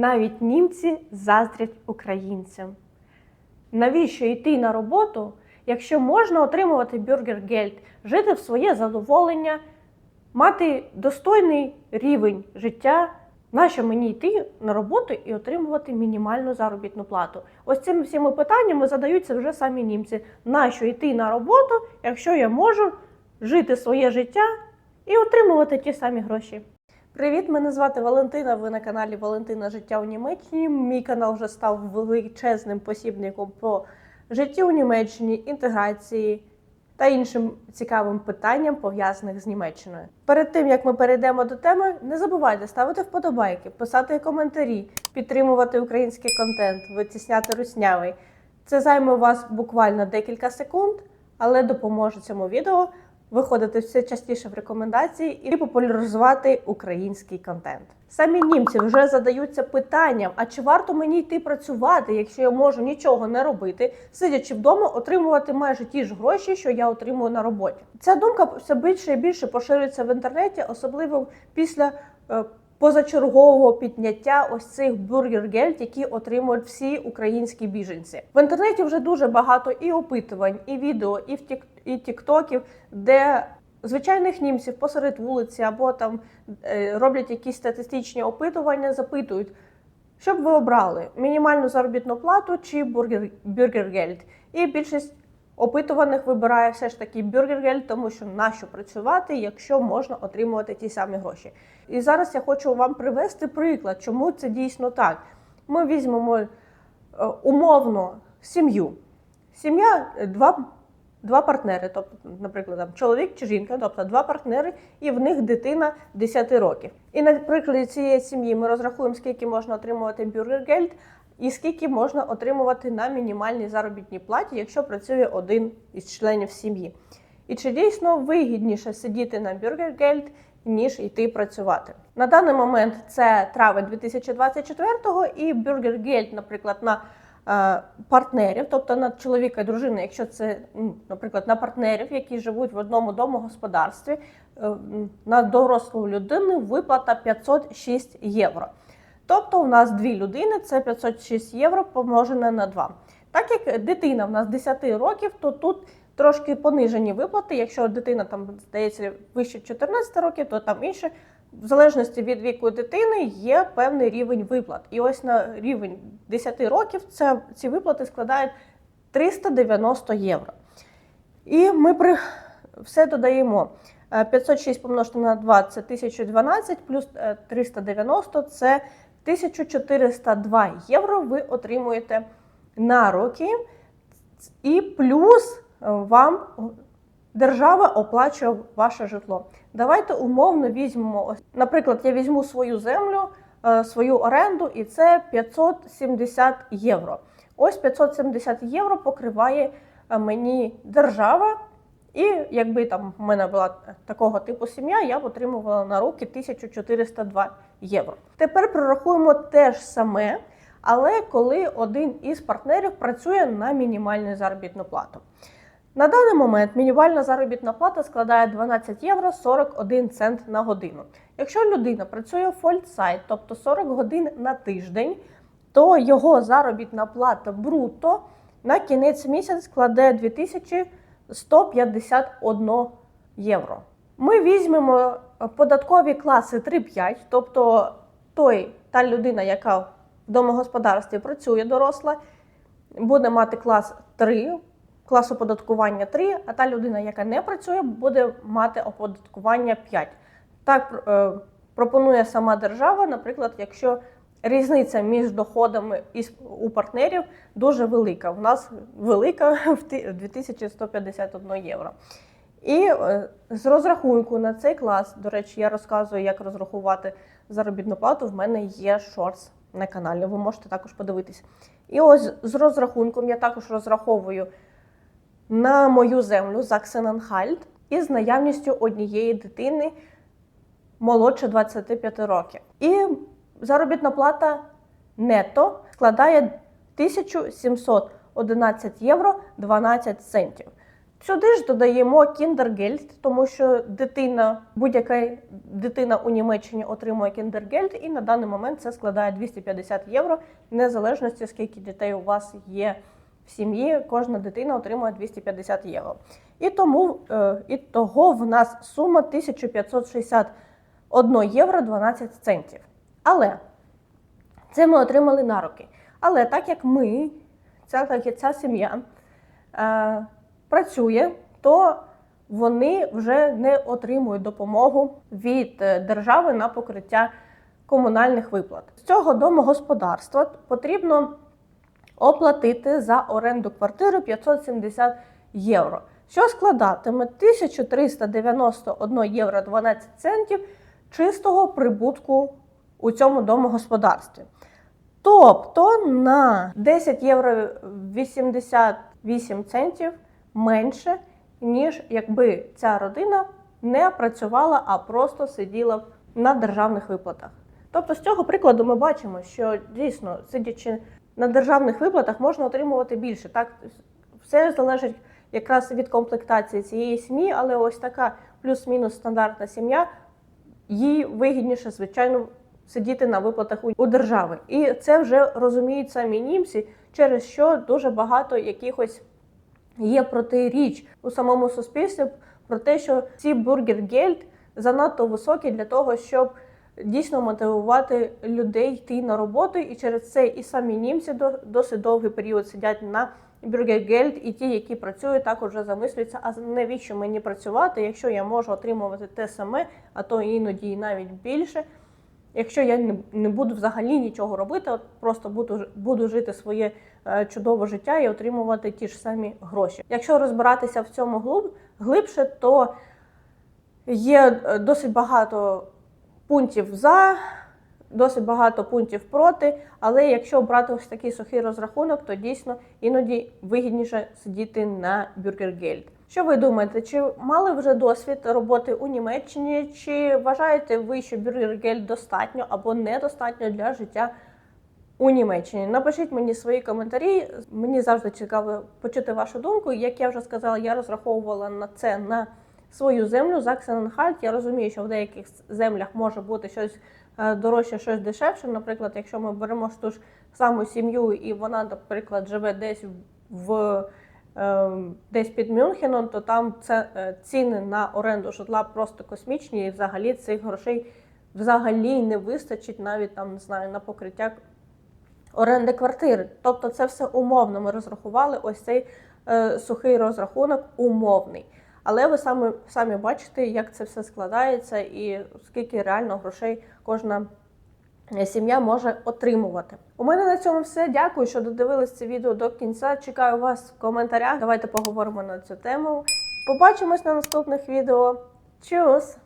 Навіть німці заздрять українцям. Навіщо йти на роботу, якщо можна отримувати бюргергельд, жити в своє задоволення, мати достойний рівень життя? Нащо мені йти на роботу і отримувати мінімальну заробітну плату? Ось цими всіми питаннями задаються вже самі німці. Нащо йти на роботу, якщо я можу жити своє життя і отримувати ті самі гроші? Привіт, мене звати Валентина. Ви на каналі Валентина Життя у Німеччині. Мій канал вже став величезним посібником по житті у Німеччині, інтеграції та іншим цікавим питанням, пов'язаних з Німеччиною. Перед тим як ми перейдемо до теми, не забувайте ставити вподобайки, писати коментарі, підтримувати український контент, витісняти руснявий. Це займе у вас буквально декілька секунд, але допоможе цьому відео виходити все частіше в рекомендації і популяризувати український контент. Самі німці вже задаються питанням: а чи варто мені йти працювати, якщо я можу нічого не робити, сидячи вдома, отримувати майже ті ж гроші, що я отримую на роботі? Ця думка все більше і більше поширюється в інтернеті, особливо після. Позачергового підняття ось цих бюргергельд, які отримують всі українські біженці. В інтернеті вже дуже багато і опитувань, і відео, і в тік, і тіктоків, де звичайних німців посеред вулиці або там е, роблять якісь статистичні опитування, запитують, що б ви обрали: мінімальну заробітну плату чи бюргергельд. І більшість опитуваних вибирає все ж таки бюргергельд, тому що нащо працювати, якщо можна отримувати ті самі гроші. І зараз я хочу вам привести приклад, чому це дійсно так. Ми візьмемо е, умовно сім'ю. Сім'я е, два, два партнери, тобто, наприклад, там, чоловік чи жінка, тобто два партнери, і в них дитина 10 років. І на прикладі цієї сім'ї ми розрахуємо, скільки можна отримувати бюргергельд і скільки можна отримувати на мінімальній заробітній платі, якщо працює один із членів сім'ї. І чи дійсно вигідніше сидіти на бюргергельд, ніж йти працювати. На даний момент це травень 2024-го і бюргергельд, наприклад, на е, партнерів, тобто на чоловіка і дружину, якщо це, наприклад, на партнерів, які живуть в одному домогосподарстві, е, на дорослу людину виплата 506 євро. Тобто у нас дві людини, це 506 євро помножене на 2. Так як дитина в нас 10 років, то тут трошки понижені виплати. Якщо дитина там здається вище 14 років, то там інше. В залежності від віку дитини є певний рівень виплат. І ось на рівень 10 років це, ці виплати складають 390 євро. І ми при все додаємо. Е, 506 помножити на 2 це 1012, плюс е, 390 це 1402 євро ви отримуєте на роки. І плюс е, вам держава оплачує ваше житло. Давайте умовно візьмемо, наприклад, я візьму свою землю, е, свою оренду, і це 570 євро. Ось 570 євро покриває е, мені держава. І якби там в мене була такого типу сім'я, я б отримувала на руки 1402 євро. Тепер прорахуємо те ж саме, але коли один із партнерів працює на мінімальну заробітну плату. На даний момент мінімальна заробітна плата складає 12 євро 41 цент на годину. Якщо людина працює фольцайт, тобто 40 годин на тиждень, то його заробітна плата бруто на кінець місяця складе 2151 євро. Ми візьмемо податкові класи 3-5, тобто той, та людина, яка в домогосподарстві працює доросла, буде мати клас 3, клас оподаткування 3, а та людина, яка не працює, буде мати оподаткування 5. Так е, пропонує сама держава, наприклад, якщо різниця між доходами із, у партнерів дуже велика. У нас велика в ти- 2151 євро. І е, з розрахунку на цей клас, до речі, я розказую, як розрахувати заробітну плату. В мене є шортс на каналі. Ви можете також подивитись. І ось з розрахунком я також розраховую на мою землю Заксенанхальд із наявністю однієї дитини молодше 25 років. І заробітна плата нетто складає 1711 євро 12 центів. Сюди ж додаємо кіндергельд, тому що дитина, будь-яка дитина у Німеччині отримує кіндергельд, і на даний момент це складає 250 євро, в незалежності скільки дітей у вас є в сім'ї, кожна дитина отримує 250 євро. І тому е, і того в нас сума 1561 євро 12 центів. Але це ми отримали на руки. Але так як ми, ця, так як ця сім'я е, працює, то вони вже не отримують допомогу від е, держави на покриття комунальних виплат. З цього домогосподарства потрібно оплатити за оренду квартири 570 євро, що складатиме 1391 євро 12 центів чистого прибутку у цьому домогосподарстві. Тобто на 10 євро 88 центів менше, ніж якби ця родина не працювала, а просто сиділа на державних виплатах. Тобто, з цього прикладу ми бачимо, що дійсно, сидячи на державних виплатах, можна отримувати більше. Так, все залежить якраз від комплектації цієї сім'ї, але ось така плюс-мінус стандартна сім'я, їй вигідніше, звичайно, сидіти на виплатах у- держави. І це вже розуміють самі німці, через що дуже багато якихось є протиріч у самому суспільстві про те, що ці бургергельд занадто високі для того, щоб дійсно мотивувати людей йти на роботу, і через це і самі німці до- досить довгий період сидять на бюргергельд, і ті, які працюють, також вже замислюються, а навіщо мені працювати, якщо я можу отримувати те саме, а то іноді і навіть більше. Якщо я не, буду взагалі нічого робити, просто буду, буду жити своє е, чудове життя і отримувати ті ж самі гроші. Якщо розбиратися в цьому глиб, глибше, то є е, досить багато пунктів за, досить багато пунктів проти. Але якщо брати ось такий сухий розрахунок, то дійсно іноді вигідніше сидіти на бюргергельд. Що ви думаєте, чи мали вже досвід роботи у Німеччині? Чи вважаєте ви, що бюргергельд достатньо або недостатньо для життя у Німеччині? Напишіть мені свої коментарі. Мені завжди цікаво почути вашу думку. Як я вже сказала, я розраховувала на це на свою землю Заксененхальт. Я розумію, що в деяких землях може бути щось е, дорожче, щось дешевше. Наприклад, якщо ми беремо ж ту ж саму сім'ю, і вона, наприклад, живе десь в е, десь під Мюнхеном, то там це е, ціни на оренду житла просто космічні, і взагалі цих грошей взагалі не вистачить навіть там, не знаю, на покриття оренди квартири. Тобто це все умовно. Ми розрахували ось цей е, сухий розрахунок умовний. Але ви самі, самі бачите, як це все складається і скільки реально грошей кожна е, сім'я може отримувати. У мене на цьому все. Дякую, що додивились це відео до кінця. Чекаю вас в коментарях. Давайте поговоримо на цю тему. Побачимось на наступних відео. Чус!